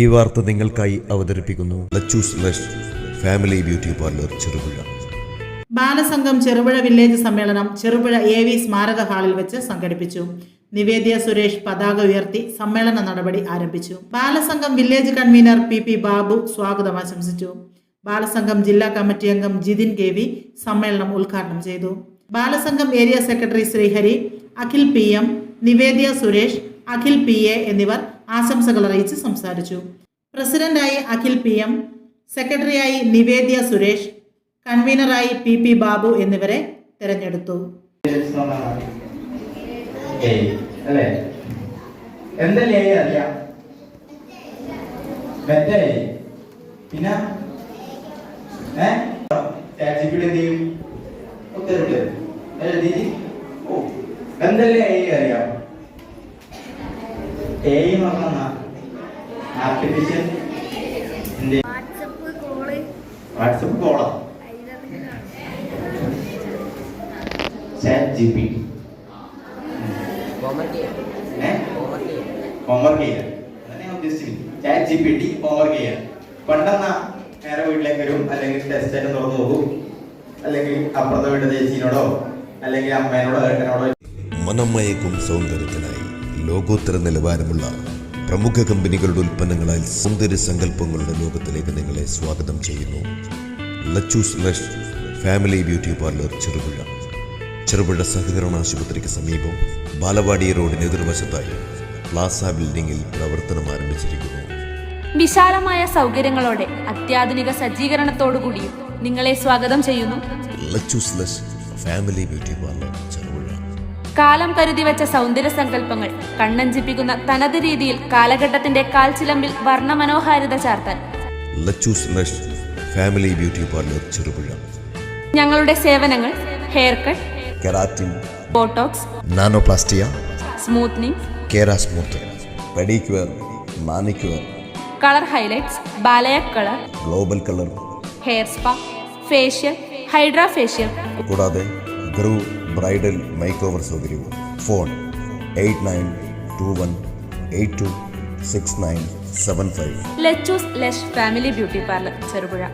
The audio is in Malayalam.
ഈ വാർത്ത നിങ്ങൾക്കായി അവതരിപ്പിക്കുന്നു. Family beauty parlour Cherupuzha. Balasangham Cherupuzha village സമ്മേളനം ചെറുപുഴ എ വി സ്മാരക ഹാളിൽ വെച്ച് സംഘടിപ്പിച്ചു. നിവേദ്യ സുരേഷ് പതാക ഉയർത്തി സമ്മേളന നടപടി ആരംഭിച്ചു. Balasangham village convener P P Babu സ്വാഗതം ആശംസിച്ചു. ബാലസംഘം ജില്ലാ കമ്മിറ്റി അംഗം ജിതിൻ കെ വി സമ്മേളനം ഉദ്ഘാടനം ചെയ്തു. Balasangham area secretary Srihari Akhil P M Nivedya Suresh Akhil P A എന്നിവർ ആശംസകൾ അറിയിച്ച് സംസാരിച്ചു. പ്രസിഡന്റായി അഖിൽ പി എം സെക്രട്ടറിയായി നിവേദ്യ സുരേഷ് കൺവീനറായി പി പി ബാബു എന്നിവരെ തെരഞ്ഞെടുത്തു. പിന്നെ? എന്തല്ലേ ഏയ് എന്ന് പറഞ്ഞാ ആർട്ടിഫിഷ്യൽ വാട്സപ്പ് കോൾ. വാട്സപ്പ് കോളോ. ചാറ്റ് ജി പി ഹോംവർക്ക് ചെയ്യാൻ അതാണ് ഞാൻ ഉദ്ദേശിച്ചത് chat G P T homework ചെയ്യാൻ പണ്ടെന്ന നേരെ വീട്ടിലേക്ക് വരും. അല്ലെങ്കിൽ ടെസ്റ്റ് ആയിട്ട് തുറന്നു നോക്കും. അല്ലെങ്കിൽ അപ്പുറത്തെ വീട്ടിലെ ചേച്ചിനോടോ അല്ലെങ്കിൽ അമ്മേനോടോ ഏട്ടനോടോ മനമയക്കും സൗന്ദര്യത്തിനായി ലോകോത്തര നിലവാരമുള്ള പ്രമുഖ കമ്പനികളുടെ ഉൽപ്പന്നങ്ങളാൽ സൗന്ദര്യ സങ്കല്പങ്ങളുടെ ലോകത്തിലേക്ക് നിങ്ങളെ സ്വാഗതം ചെയ്യുന്നു. Lachus lush family beauty parlour Cherupuzha. Cherupuzha സഹകരണ ആശുപത്രിക്ക് സമീപം ബാലവാടി റോഡിന് എതിർവശത്തായി പ്ലാസ ബിൽഡിംഗിൽ പ്രവർത്തനം ആരംഭിച്ചിരിക്കുന്നു. വിശാലമായ സൗകര്യങ്ങളോടെ അത്യാധുനിക സജ്ജീകരണത്തോടുകൂടിയും നിങ്ങളെ സ്വാഗതം ചെയ്യുന്നു. Lachus lush family beauty parlour Cherupuzha. കാലം കരുതി വെച്ച സൗന്ദര്യ സങ്കല്പങ്ങൾ കണ്ണഞ്ചിപ്പിക്കുന്ന തനത് രീതിയിൽ കാലഘട്ടത്തിന്റെ കാൽച്ചിലമ്പിൽ വർണമനോഹാരിത ചാർത്താൻ. ഫാമിലി ബ്യൂട്ടി പാർലർ ചെറുപുഴ ഞങ്ങളുടെ സേവനങ്ങൾ hair cut keratin botox nanoplastia smoothening kera smooth pedicure manicure colour highlights balayage colour global colour hair spa facial hydra facial കൂടാതെ ഗ്രൂ ബ്രൈഡൽ മേക്ക് ഓവർ സൗകര്യവും. Phone eight nine two one eight two six nine seven five. Lechus lush family beauty parlour Cherupuzha.